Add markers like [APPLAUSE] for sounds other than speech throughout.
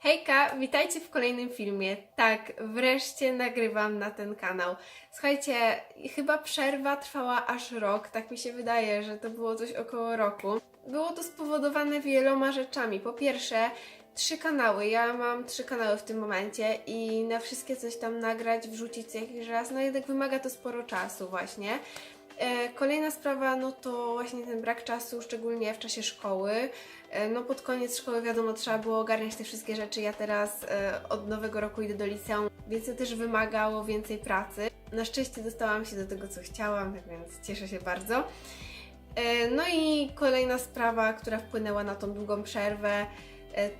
Hejka, witajcie w kolejnym filmie. Tak, wreszcie nagrywam na ten kanał. Słuchajcie, chyba przerwa trwała aż rok, tak mi się wydaje, że to było coś około roku. Było to spowodowane wieloma rzeczami. Po pierwsze, trzy kanały. Ja mam trzy kanały w tym momencie i na wszystkie coś tam nagrać, wrzucić jakiś raz, no jednak wymaga to sporo czasu właśnie. E, Kolejna sprawa, no to właśnie ten brak czasu, szczególnie w czasie szkoły. E, No pod koniec szkoły wiadomo, trzeba było ogarniać te wszystkie rzeczy. Ja teraz e, od nowego roku idę do liceum, więc to też wymagało więcej pracy. Na szczęście dostałam się do tego, co chciałam, tak więc cieszę się bardzo. No i kolejna sprawa, która wpłynęła na tą długą przerwę,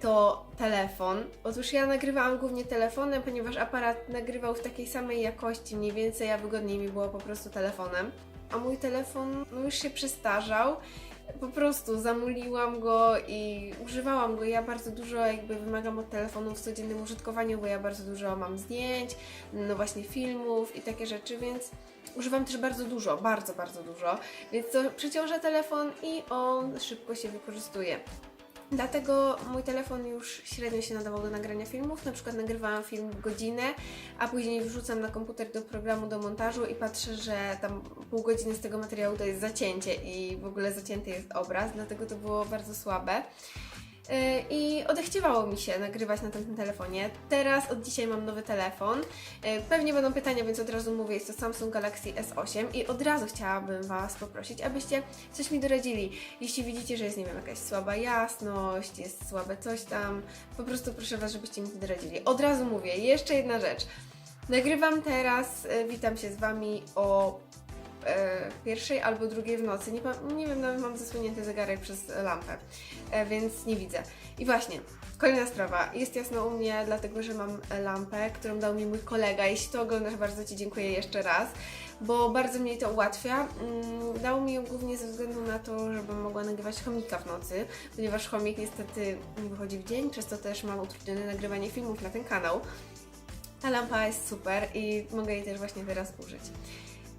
to telefon. Otóż ja nagrywałam głównie telefonem, ponieważ aparat nagrywał w takiej samej jakości mniej więcej, a wygodniej mi było po prostu telefonem. A mój telefon no, już się przestarzał. Po prostu zamuliłam go i używałam go. Ja bardzo dużo jakby wymagam od telefonu w codziennym użytkowaniu, bo ja bardzo dużo mam zdjęć, no właśnie filmów i takie rzeczy, więc używam też bardzo dużo, bardzo, bardzo dużo. Więc to przeciąża telefon i on szybko się wykorzystuje. Dlatego mój telefon już średnio się nadawał do nagrania filmów. Na przykład nagrywałam film godzinę, a później wrzucam na komputer do programu do montażu i patrzę, że tam pół godziny z tego materiału to jest zacięcie i w ogóle zacięty jest obraz, dlatego to było bardzo słabe. Yy, I odechciewało mi się nagrywać na tamtym telefonie. Teraz od dzisiaj mam nowy telefon. Yy, Pewnie będą pytania, więc od razu mówię, jest to Samsung Galaxy S8 i od razu chciałabym Was poprosić, abyście coś mi doradzili. Jeśli widzicie, że jest, nie wiem, jakaś słaba jasność, jest słabe coś tam, po prostu proszę Was, żebyście mi to doradzili. Od razu mówię, jeszcze jedna rzecz. Nagrywam teraz, e, witam się z Wami o e, pierwszej albo drugiej w nocy. Nie, nie wiem, nawet mam zasłonięty zegarek przez lampę, e, więc nie widzę. I właśnie, kolejna sprawa. Jest jasno u mnie, dlatego że mam lampę, którą dał mi mój kolega. Jeśli to oglądasz, bardzo Ci dziękuję jeszcze raz, bo bardzo mi to ułatwia. Mm, Dał mi ją głównie ze względu na to, żebym mogła nagrywać chomika w nocy, ponieważ chomik niestety nie wychodzi w dzień, przez też mam utrudnione nagrywanie filmów na ten kanał. Ta lampa jest super i mogę jej też właśnie teraz użyć.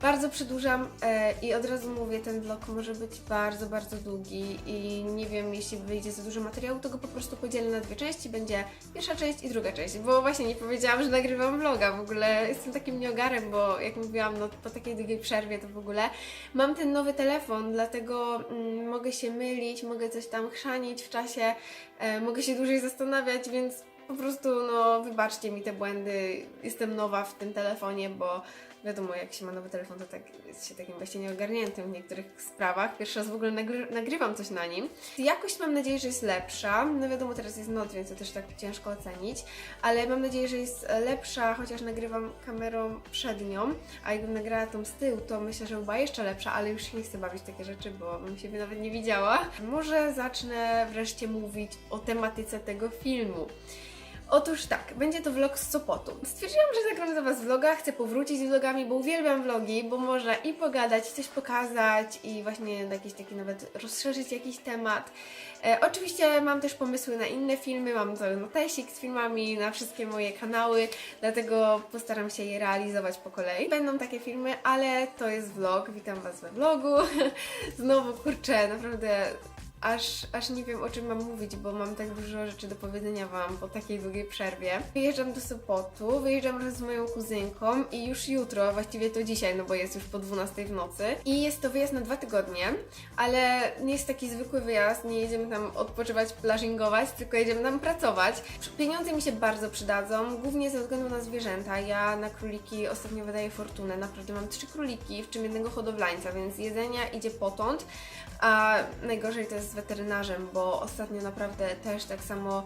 Bardzo przedłużam e, i od razu mówię, ten vlog może być bardzo, bardzo długi i nie wiem, jeśli wyjdzie za dużo materiału, to go po prostu podzielę na dwie części. Będzie pierwsza część i druga część, bo właśnie nie powiedziałam, że nagrywam vloga. W ogóle jestem takim nieogarem, bo jak mówiłam, no po takiej długiej przerwie to w ogóle mam ten nowy telefon, dlatego mm, mogę się mylić, mogę coś tam chrzanić w czasie, e, mogę się dłużej zastanawiać, więc po prostu, no, wybaczcie mi te błędy. Jestem nowa w tym telefonie, bo wiadomo, jak się ma nowy telefon, to tak jest się takim właśnie nieogarniętym w niektórych sprawach. Pierwszy raz w ogóle nagry- nagrywam coś na nim. Jakość mam nadzieję, że jest lepsza. No wiadomo, teraz jest noc, więc to też tak ciężko ocenić, ale mam nadzieję, że jest lepsza, chociaż nagrywam kamerą przednią, a jakbym nagrała tą z tyłu, to myślę, że była jeszcze lepsza, ale już nie chcę bawić takie rzeczy, bo bym siebie nawet nie widziała. Może zacznę wreszcie mówić o tematyce tego filmu. Otóż tak, będzie to vlog z Sopotu. Stwierdziłam, że zagram dla Was vloga, chcę powrócić z vlogami, bo uwielbiam vlogi, bo można i pogadać, coś pokazać i właśnie jakiś taki nawet rozszerzyć jakiś temat. E, oczywiście mam też pomysły na inne filmy, mam cały notesik z filmami na wszystkie moje kanały, dlatego postaram się je realizować po kolei. Będą takie filmy, ale to jest vlog, witam Was we vlogu. [LAUGHS] Znowu, kurczę, naprawdę aż, aż nie wiem o czym mam mówić, bo mam tak dużo rzeczy do powiedzenia Wam po takiej długiej przerwie. Wyjeżdżam do Sopotu, wyjeżdżam z moją kuzynką i już jutro, właściwie to dzisiaj, no bo jest już po 12 w nocy. I jest to wyjazd na dwa tygodnie, ale nie jest taki zwykły wyjazd, nie jedziemy tam odpoczywać, plażingować, tylko jedziemy tam pracować. Pieniądze mi się bardzo przydadzą, głównie ze względu na zwierzęta. Ja na króliki ostatnio wydaję fortunę, naprawdę mam trzy króliki, w czym jednego hodowlańca, więc jedzenia idzie potąd, a najgorzej to jest z weterynarzem, bo ostatnio naprawdę też tak samo,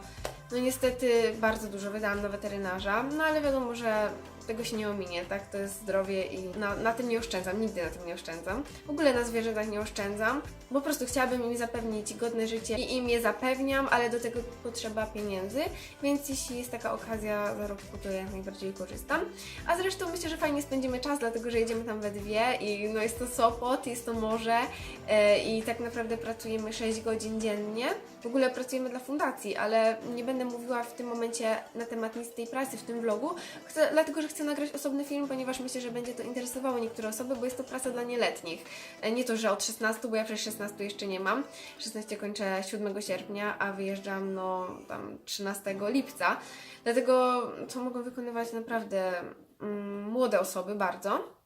no niestety bardzo dużo wydałam na weterynarza, no ale wiadomo, że tego się nie ominie, tak? To jest zdrowie i na, na tym nie oszczędzam, nigdy na tym nie oszczędzam. W ogóle na zwierzętach nie oszczędzam, bo po prostu chciałabym im zapewnić godne życie i im je zapewniam, ale do tego potrzeba pieniędzy, więc jeśli jest taka okazja zarobku, to ja jak najbardziej korzystam. A zresztą myślę, że fajnie spędzimy czas, dlatego że jedziemy tam we dwie i no jest to Sopot, jest to morze e, i tak naprawdę pracujemy 6 godzin dziennie. W ogóle pracujemy dla fundacji, ale nie będę mówiła w tym momencie na temat nic tej pracy w tym vlogu, chcę, dlatego że chcę nagrać osobny film, ponieważ myślę, że będzie to interesowało niektóre osoby, bo jest to praca dla nieletnich. E, Nie to, że od 16, bo ja przecież 16 jeszcze nie mam. 16 kończę 7 sierpnia, a wyjeżdżam no tam 13 lipca. Dlatego to mogą wykonywać naprawdę mm, młode osoby bardzo.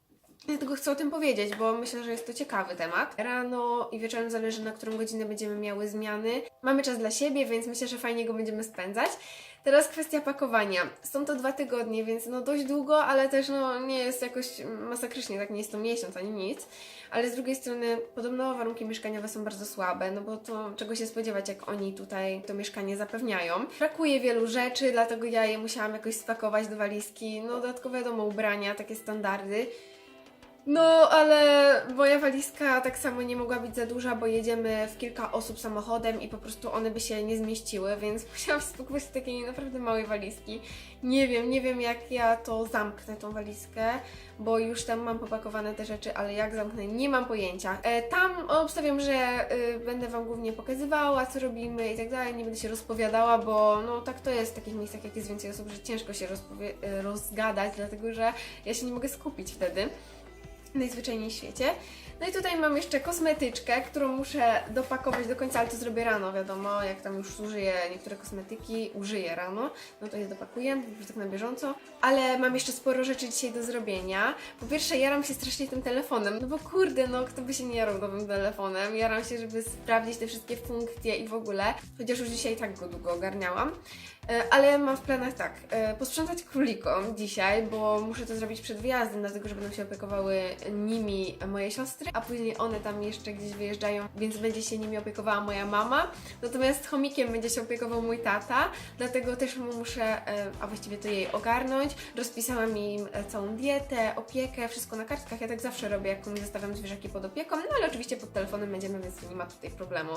Dlatego chcę o tym powiedzieć, bo myślę, że jest to ciekawy temat. Rano i wieczorem zależy, na którą godzinę będziemy miały zmiany. Mamy czas dla siebie, więc myślę, że fajnie go będziemy spędzać. Teraz kwestia pakowania. Są to dwa tygodnie, więc no dość długo, ale też no nie jest jakoś masakrycznie, tak nie jest to miesiąc ani nic. Ale z drugiej strony podobno warunki mieszkaniowe są bardzo słabe, no bo to czego się spodziewać, jak oni tutaj to mieszkanie zapewniają. Brakuje wielu rzeczy, dlatego ja je musiałam jakoś spakować do walizki. No dodatkowo wiadomo, ubrania, takie standardy. No, ale moja walizka tak samo nie mogła być za duża, bo jedziemy w kilka osób samochodem i po prostu one by się nie zmieściły, więc [LAUGHS] musiałam do takiej naprawdę małej walizki. Nie wiem, nie wiem jak ja to zamknę, tą walizkę, bo już tam mam popakowane te rzeczy, ale jak zamknę, nie mam pojęcia. E, tam obstawiam, że y, będę Wam głównie pokazywała, co robimy i tak dalej, nie będę się rozpowiadała, bo no tak to jest w takich miejscach, jak jest więcej osób, że ciężko się y, rozgadać, dlatego że ja się nie mogę skupić wtedy najzwyczajniej w świecie. No i tutaj mam jeszcze kosmetyczkę, którą muszę dopakować do końca, ale to zrobię rano, wiadomo, jak tam już użyję niektóre kosmetyki, użyję rano, no to je dopakuję, tak na bieżąco. Ale mam jeszcze sporo rzeczy dzisiaj do zrobienia. Po pierwsze, jaram się strasznie tym telefonem, no bo kurde, no kto by się nie jarał nowym telefonem? Jaram się, żeby sprawdzić te wszystkie funkcje i w ogóle, chociaż już dzisiaj tak go długo ogarniałam. E, Ale mam w planach tak, e, posprzątać królikom dzisiaj, bo muszę to zrobić przed wyjazdem, dlatego że będą się opiekowały nimi moje siostry, a później one tam jeszcze gdzieś wyjeżdżają, więc będzie się nimi opiekowała moja mama. Natomiast chomikiem będzie się opiekował mój tata, dlatego też mu muszę, e, a właściwie to jej ogarnąć. Rozpisałam im całą dietę, opiekę, wszystko na kartkach. Ja tak zawsze robię, jak komuś zostawiam zwierzaki pod opieką, no ale oczywiście pod telefonem będziemy, więc nie ma tutaj problemu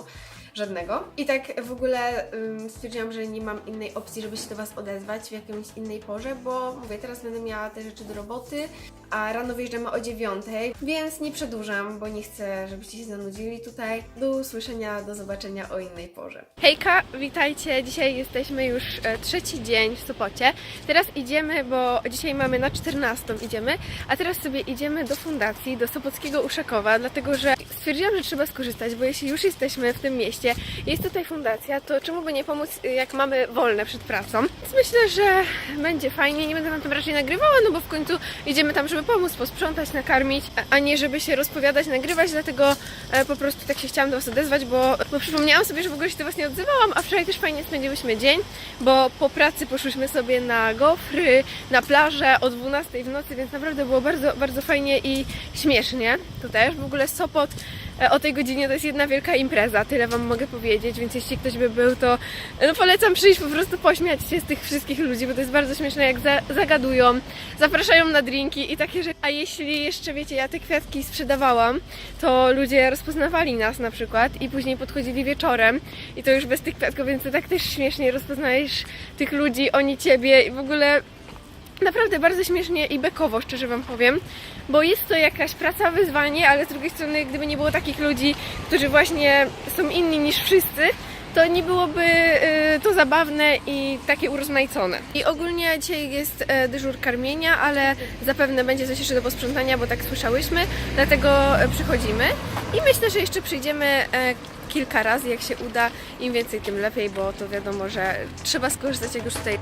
żadnego. I tak w ogóle stwierdziłam, że nie mam innej opcji, żeby się do Was odezwać w jakiejś innej porze, bo mówię, teraz będę miała te rzeczy do roboty, a rano wyjeżdżamy o dziewiątej, więc nie przedłużam, bo nie chcę, żebyście się zanudzili tutaj. Do usłyszenia, do zobaczenia o innej porze. Hejka, witajcie. Dzisiaj jesteśmy już e, trzeci dzień w Sopocie. Teraz idziemy, bo dzisiaj mamy na 14 idziemy, a teraz sobie idziemy do fundacji, do Sopockiego Uszakowa, dlatego że stwierdziłam, że trzeba skorzystać, bo jeśli już jesteśmy w tym mieście, jest tutaj fundacja, to czemu by nie pomóc, jak mamy wolne przed pracą. Więc myślę, że będzie fajnie, nie będę na tym raczej nagrywała, no bo w końcu idziemy tam, żeby pomóc, posprzątać, nakarmić, a- nie żeby się rozpowiadać, nagrywać, dlatego e, po prostu tak się chciałam do Was odezwać, bo, bo przypomniałam sobie, że w ogóle się do Was nie odzywałam, a wczoraj też fajnie spędziłyśmy dzień, bo po pracy poszłyśmy sobie na gofry, na plażę o 12 w nocy, więc naprawdę było bardzo, bardzo fajnie i śmiesznie. To też w ogóle Sopot o tej godzinie to jest jedna wielka impreza, tyle Wam mogę powiedzieć, więc jeśli ktoś by był, to e, no polecam przyjść po prostu pośmiać się z tych wszystkich ludzi, bo to jest bardzo śmieszne, jak za, zagadują, zapraszają na drinki i takie rzeczy. A jeśli jeszcze wiecie, ja te kwiatki sprzedawałam, to ludzie rozpoznawali nas na przykład i później podchodzili wieczorem i to już bez tych kwiatków, więc to tak też śmiesznie rozpoznajesz tych ludzi, oni ciebie i w ogóle Naprawdę bardzo śmiesznie i bekowo, szczerze Wam powiem, bo jest to jakaś praca, wyzwanie, ale z drugiej strony, gdyby nie było takich ludzi, którzy właśnie są inni niż wszyscy, to nie byłoby y, to zabawne i takie urozmaicone. I ogólnie dzisiaj jest e, dyżur karmienia, ale zapewne będzie coś jeszcze do posprzątania, bo tak słyszałyśmy, dlatego e, przychodzimy i myślę, że jeszcze przyjdziemy e, kilka razy, jak się uda, im więcej tym lepiej, bo to wiadomo, że trzeba skorzystać jak już tutaj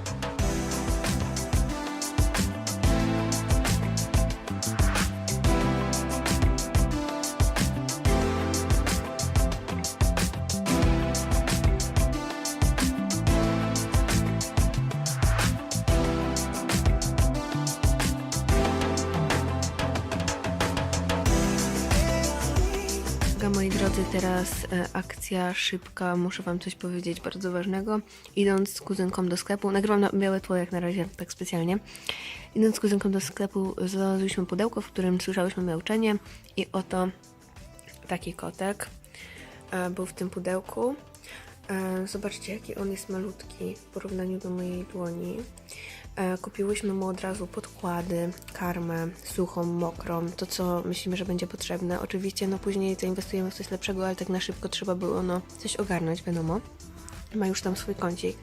Uwaga, moi drodzy, teraz e, akcja szybka. Muszę Wam coś powiedzieć bardzo ważnego. Idąc z kuzynką do sklepu, nagrywam na białe tło jak na razie, tak specjalnie. Idąc z kuzynką do sklepu, znalazłyśmy pudełko, w którym słyszałyśmy miauczenie i oto taki kotek e, był w tym pudełku. E, Zobaczcie, jaki on jest malutki w porównaniu do mojej dłoni. E, Kupiłyśmy mu od razu podkłady, karmę suchą, mokrą, to co myślimy, że będzie potrzebne. Oczywiście no później zainwestujemy w coś lepszego, ale tak na szybko trzeba było no coś ogarnąć, wiadomo. Ma już tam swój kącik.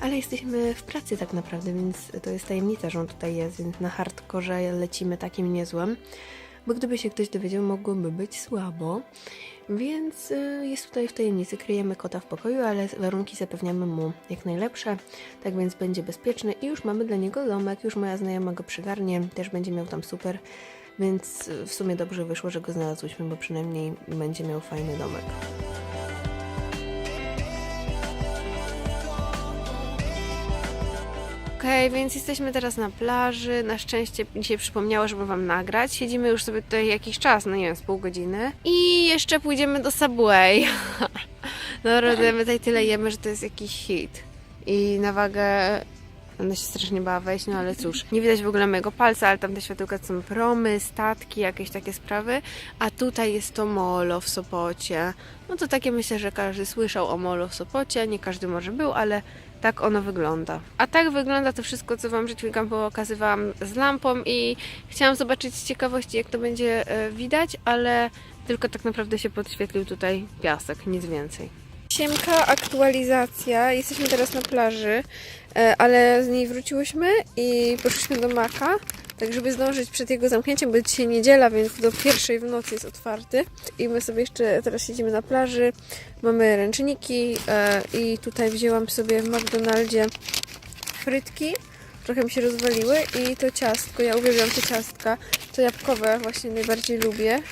ale jesteśmy w pracy tak naprawdę, więc to jest tajemnica, że on tutaj jest, więc na hardkorze lecimy takim niezłym, bo gdyby się ktoś dowiedział, mogłoby być słabo. Więc y, jest tutaj w tajemnicy, kryjemy kota w pokoju, ale warunki zapewniamy mu jak najlepsze, tak więc będzie bezpieczny i już mamy dla niego domek, już moja znajoma go przygarnie, też będzie miał tam super, więc y, w sumie dobrze wyszło, że go znalazłyśmy, bo przynajmniej będzie miał fajny domek. Okej, więc jesteśmy teraz na plaży. Na szczęście dzisiaj przypomniało, żeby Wam nagrać. Siedzimy już sobie tutaj jakiś czas, no nie wiem, z pół godziny. I jeszcze pójdziemy do Subway. [LAUGHS] no naprawdę, my tutaj tyle jemy, że to jest jakiś hit. I na wagę Będę się strasznie bała wejść, no ale cóż, nie widać w ogóle mojego palca, ale tam te światełka są promy, statki, jakieś takie sprawy. A tutaj jest to molo w Sopocie. No to takie myślę, że każdy słyszał o molo w Sopocie, nie każdy może był, ale tak ono wygląda. A tak wygląda to wszystko, co Wam przed chwilką pokazywałam z lampą i chciałam zobaczyć z ciekawości, jak to będzie e, widać, ale tylko tak naprawdę się podświetlił tutaj piasek, nic więcej. Siemka, aktualizacja. Jesteśmy teraz na plaży, e, ale z niej wróciłyśmy i poszliśmy do Maka, tak żeby zdążyć przed jego zamknięciem, bo dzisiaj niedziela, więc do pierwszej w nocy jest otwarty. I my sobie jeszcze teraz siedzimy na plaży, mamy ręczniki e, i tutaj wzięłam sobie w McDonaldzie frytki. Trochę mi się rozwaliły i to ciastko, ja uwielbiam te ciastka, to jabłkowe właśnie najbardziej lubię.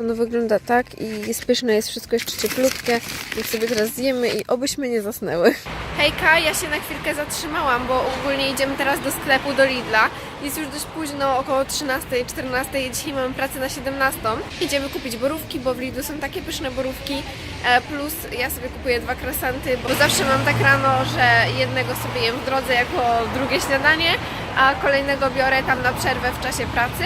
Ono wygląda tak i jest pyszne, jest wszystko jeszcze cieplutkie. Więc sobie teraz zjemy i obyśmy nie zasnęły. Hejka, ja się na chwilkę zatrzymałam, bo ogólnie idziemy teraz do sklepu, do Lidla. Jest już dość późno, około 13, 14. Dzisiaj mamy pracę na 17. Idziemy kupić borówki, bo w Lidlu są takie pyszne borówki. E, Plus ja sobie kupuję dwa krasanty, bo zawsze mam tak rano, że jednego sobie jem w drodze jako drugie śniadanie, a kolejnego biorę tam na przerwę w czasie pracy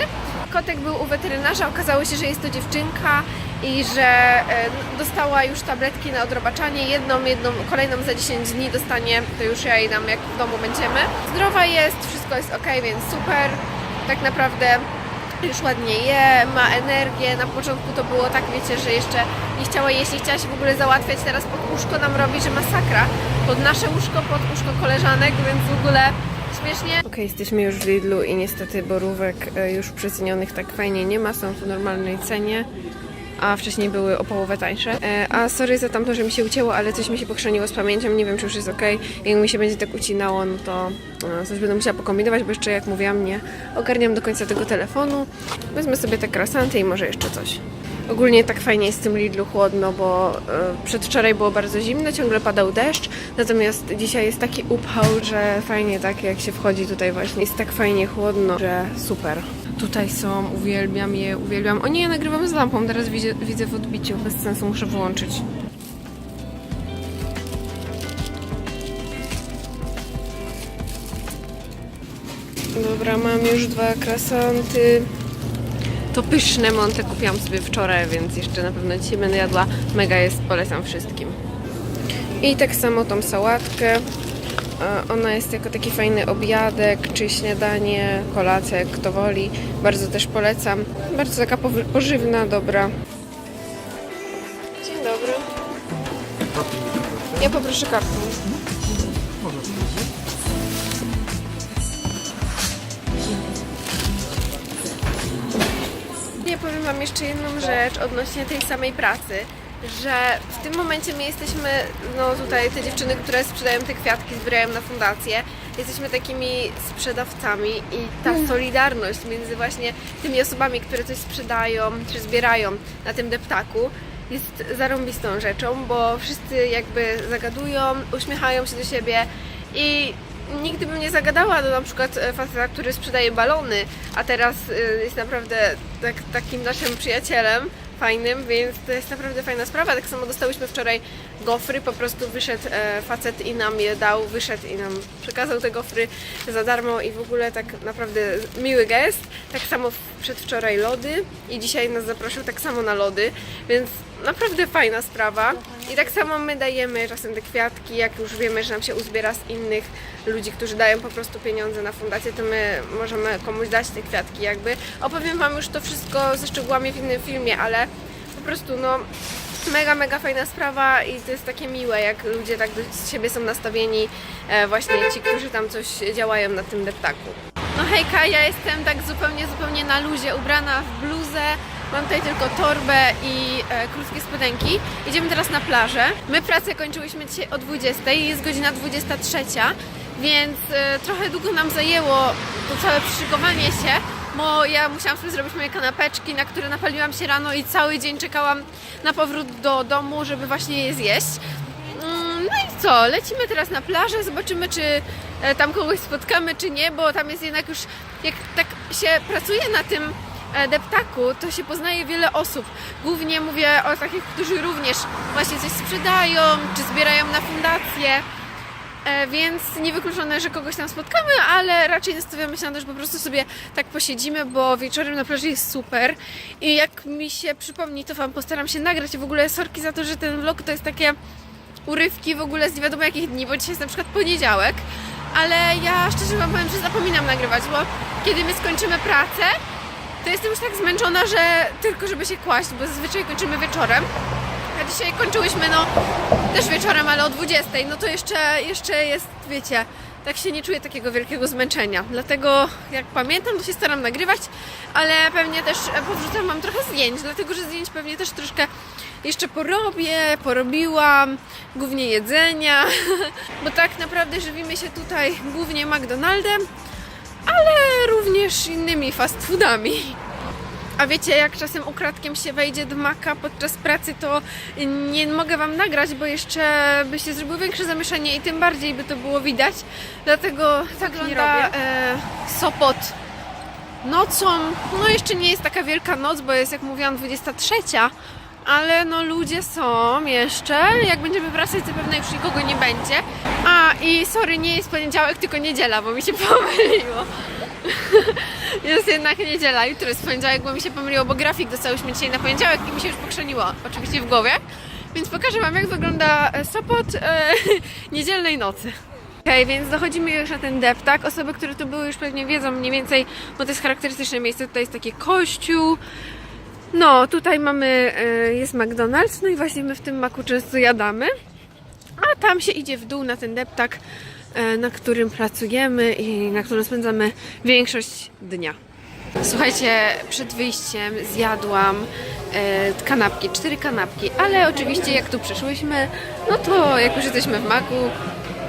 kotek był u weterynarza, okazało się, że jest to dziewczynka i że e, dostała już tabletki na odrobaczanie, jedną, jedną, kolejną za 10 dni dostanie, to już ja jej dam jak w domu będziemy. Zdrowa jest, wszystko jest ok, więc super. Tak naprawdę już ładnie je, ma energię. Na początku to było tak, wiecie, że jeszcze nie chciała jeść, nie chciała się w ogóle załatwiać. Teraz pod łóżko nam robi, że masakra. Pod nasze łóżko, pod łóżko koleżanek, więc w ogóle śmiesznie. Okej, jesteśmy już w Lidlu i niestety borówek e, już przecenionych tak fajnie nie ma, są w normalnej cenie. A wcześniej były o połowę tańsze. E, a sorry za tamto, że mi się ucięło, ale coś mi się pokrzeniło z pamięcią. Nie wiem, czy już jest ok. Jak mi się będzie tak ucinało, no to e, coś będę musiała pokombinować, bo jeszcze, jak mówiłam, nie ogarniam do końca tego telefonu. Wezmę sobie te krasanty i może jeszcze coś. Ogólnie tak fajnie jest w tym Lidlu chłodno, bo e, przedwczoraj było bardzo zimno, ciągle padał deszcz, natomiast dzisiaj jest taki upał, że fajnie tak jak się wchodzi tutaj właśnie, jest tak fajnie chłodno, że super. Tutaj są, uwielbiam je, uwielbiam. O nie, ja nagrywam z lampą, teraz widzę, widzę w odbiciu, bez sensu muszę wyłączyć. Dobra, mam już dwa krasanty. To pyszne monte kupiłam sobie wczoraj, więc jeszcze na pewno dzisiaj będę jadła. Mega jest, polecam wszystkim. I tak samo tą sałatkę. E, Ona jest jako taki fajny obiadek, czy śniadanie, kolacja, jak kto woli. Bardzo też polecam. Bardzo taka pożywna, dobra. Dzień dobry. Ja poproszę kartę. Jeszcze jedną rzecz odnośnie tej samej pracy, że w tym momencie my jesteśmy, no tutaj te dziewczyny, które sprzedają te kwiatki, zbierają na fundację, jesteśmy takimi sprzedawcami i ta solidarność między właśnie tymi osobami, które coś sprzedają czy zbierają na tym deptaku jest zarąbistą rzeczą, bo wszyscy jakby zagadują, uśmiechają się do siebie i nigdy bym nie zagadała do na przykład e, faceta, który sprzedaje balony, a teraz e, jest naprawdę tak, takim naszym przyjacielem fajnym, więc to jest naprawdę fajna sprawa. Tak samo dostałyśmy wczoraj gofry, po prostu wyszedł e, facet i nam je dał, wyszedł i nam przekazał te gofry za darmo i w ogóle tak naprawdę miły gest. Tak samo przedwczoraj lody i dzisiaj nas zaprosił tak samo na lody, więc naprawdę fajna sprawa. I tak samo my dajemy czasem te kwiatki, jak już wiemy, że nam się uzbiera z innych ludzi, którzy dają po prostu pieniądze na fundację, to my możemy komuś dać te kwiatki jakby. Opowiem Wam już to wszystko ze szczegółami w innym filmie, ale po prostu no Mega, mega fajna sprawa i to jest takie miłe, jak ludzie tak do siebie są nastawieni, e, właśnie ci, którzy tam coś działają na tym deptaku. No hejka, ja jestem tak zupełnie, zupełnie na luzie, ubrana w bluzę, mam tutaj tylko torbę i e, krótkie spodenki. Idziemy teraz na plażę. My pracę kończyłyśmy dzisiaj o 20, jest godzina 23, więc e, trochę długo nam zajęło to całe przyszykowanie się, bo ja musiałam sobie zrobić moje kanapeczki, na które napaliłam się rano i cały dzień czekałam na powrót do domu, żeby właśnie je zjeść. Mm, No i co, lecimy teraz na plażę, zobaczymy czy e, tam kogoś spotkamy, czy nie, bo tam jest jednak już, jak tak się pracuje na tym e, deptaku, to się poznaje wiele osób. Głównie mówię o takich, którzy również właśnie coś sprzedają, czy zbierają na fundacje. E, Więc niewykluczone, że kogoś tam spotkamy, ale raczej nastawiamy się na to, że po prostu sobie tak posiedzimy, bo wieczorem na plaży jest super. I jak mi się przypomni, to Wam postaram się nagrać. W ogóle sorki za to, że ten vlog to jest takie urywki w ogóle z nie wiadomo jakich dni, bo dzisiaj jest na przykład poniedziałek. Ale ja szczerze Wam powiem, że zapominam nagrywać, bo kiedy my skończymy pracę, to jestem już tak zmęczona, że tylko żeby się kłaść, bo zazwyczaj kończymy wieczorem. A dzisiaj kończyłyśmy, no, też wieczorem, ale o 20. No to jeszcze, jeszcze jest, wiecie, tak się nie czuję takiego wielkiego zmęczenia. Dlatego, jak pamiętam, to się staram nagrywać, ale pewnie też e, powrzucam Wam trochę zdjęć, dlatego że zdjęć pewnie też troszkę jeszcze porobię, porobiłam, głównie jedzenia, [LAUGHS] bo tak naprawdę żywimy się tutaj głównie McDonaldem, ale również innymi fast foodami. A wiecie, jak czasem ukradkiem się wejdzie do maka podczas pracy, to nie mogę Wam nagrać, bo jeszcze by się zrobiło większe zamieszanie i tym bardziej by to było widać. Dlatego tak wygląda e, Sopot nocą. No jeszcze nie jest taka wielka noc, bo jest jak mówiłam 23, ale no ludzie są jeszcze. Jak będziemy wracać, to pewno już nikogo nie będzie. A i sorry, nie jest poniedziałek, tylko niedziela, bo mi się [LAUGHS] pomyliło. [LAUGHS] jest jednak niedziela, jutro jest poniedziałek, bo mi się pomyliło, bo grafik dostałyśmy dzisiaj na poniedziałek i mi się już pokrzeniło, oczywiście w głowie. Więc pokażę Wam, jak wygląda Sopot e, [LAUGHS] niedzielnej nocy. Okej, więc dochodzimy już na ten deptak. Osoby, które tu były już pewnie wiedzą mniej więcej, bo to jest charakterystyczne miejsce. Tutaj jest taki kościół. No, tutaj mamy, e, jest McDonald's, no i właśnie my w tym maku często jadamy. A tam się idzie w dół na ten deptak, na którym pracujemy i na którym spędzamy większość dnia. Słuchajcie, przed wyjściem zjadłam e, kanapki, cztery kanapki, ale oczywiście jak tu przyszłyśmy, no to jak już jesteśmy w maku,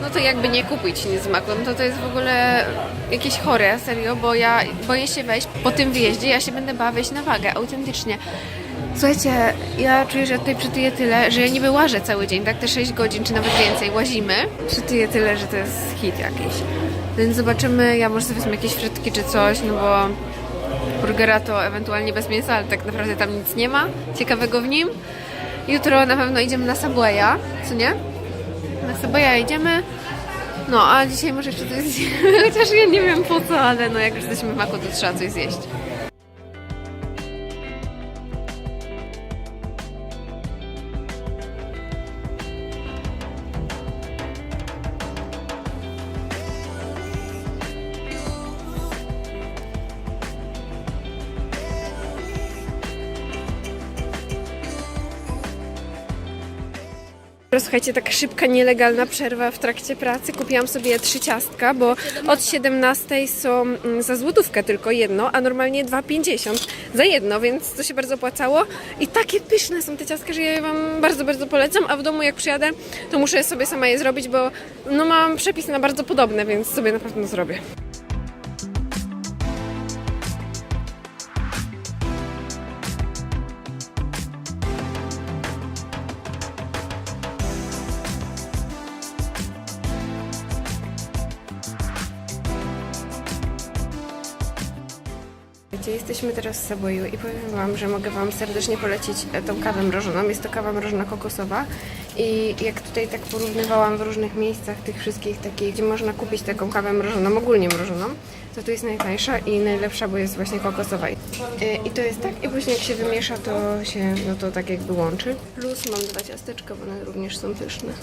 no to jakby nie kupić nic z maku, no to to jest w ogóle jakieś chore, serio, bo ja boję się wejść po tym wyjeździe, ja się będę bała wejść na wagę, autentycznie. Słuchajcie, ja czuję, że tutaj przytyję tyle, że ja niby łażę cały dzień, tak te 6 godzin, czy nawet więcej łazimy. Przytyję tyle, że to jest hit jakiś. Więc zobaczymy, ja może sobie wezmę jakieś frytki czy coś, no bo burgera to ewentualnie bez mięsa, ale tak naprawdę tam nic nie ma ciekawego w nim. Jutro na pewno idziemy na Subwaya, co nie? Na Subwaya idziemy. No, a dzisiaj może jeszcze coś zjemy, [LAUGHS] chociaż ja nie wiem po co, ale no jak już jesteśmy w maku, to trzeba coś zjeść. Słuchajcie, taka szybka, nielegalna przerwa w trakcie pracy. Kupiłam sobie trzy ciastka, bo od 17 są mm, za złotówkę tylko jedno, a normalnie 2,50 za jedno, więc to się bardzo opłacało. I takie pyszne są te ciastka, że ja je Wam bardzo, bardzo polecam, a w domu jak przyjadę, to muszę sobie sama je zrobić, bo no mam przepis na bardzo podobne, więc sobie na pewno zrobię. Jesteśmy teraz w Saboju i powiem Wam, że mogę Wam serdecznie polecić e, tą kawę mrożoną. Jest to kawa mrożona kokosowa i jak tutaj tak porównywałam w różnych miejscach tych wszystkich takich, gdzie można kupić taką kawę mrożoną, ogólnie mrożoną, to tu jest najtańsza i najlepsza, bo jest właśnie kokosowa. I e, to jest tak i później jak się wymiesza, to się, no to tak jakby łączy. Plus mam dwa ciasteczka, bo one również są pyszne.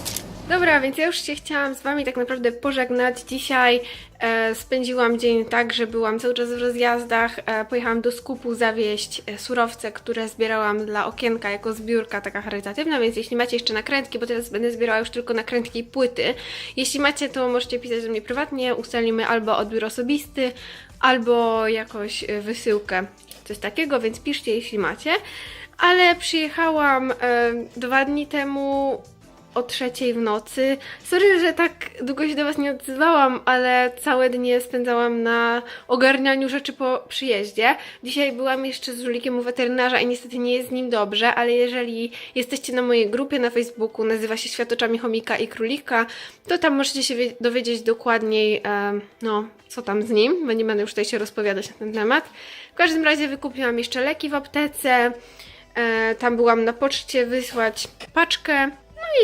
Dobra, więc ja już się chciałam z Wami tak naprawdę pożegnać. Dzisiaj e, spędziłam dzień tak, że byłam cały czas w rozjazdach. E, pojechałam do skupu zawieść e, surowce, które zbierałam dla okienka jako zbiórka taka charytatywna, więc jeśli macie jeszcze nakrętki, bo teraz będę zbierała już tylko nakrętki i płyty. Jeśli macie, to możecie pisać do mnie prywatnie. Ustalimy albo odbiór osobisty, albo jakoś e, wysyłkę. Coś takiego, więc piszcie, jeśli macie. Ale przyjechałam e, dwa dni temu o trzeciej w nocy. Sorry, że tak długo się do Was nie odzywałam, ale całe dnie spędzałam na ogarnianiu rzeczy po przyjeździe. Dzisiaj byłam jeszcze z Żulikiem u weterynarza i niestety nie jest z nim dobrze, ale jeżeli jesteście na mojej grupie na Facebooku, nazywa się Świat oczami chomika i królika, to tam możecie się wie- dowiedzieć dokładniej, em, no, co tam z nim, bo nie będę już tutaj się rozpowiadać na ten temat. W każdym razie wykupiłam jeszcze leki w aptece, e, tam byłam na poczcie wysłać paczkę,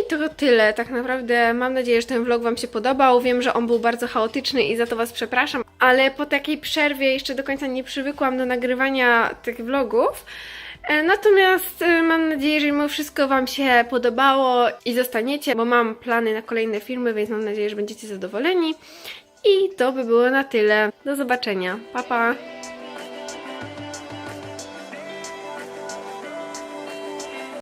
i to tyle. Tak naprawdę mam nadzieję, że ten vlog Wam się podobał. Wiem, że on był bardzo chaotyczny i za to Was przepraszam, ale po takiej przerwie jeszcze do końca nie przywykłam do nagrywania tych vlogów. E, Natomiast e, mam nadzieję, że mimo wszystko Wam się podobało i zostaniecie, bo mam plany na kolejne filmy, więc mam nadzieję, że będziecie zadowoleni. I to by było na tyle. Do zobaczenia. Pa pa!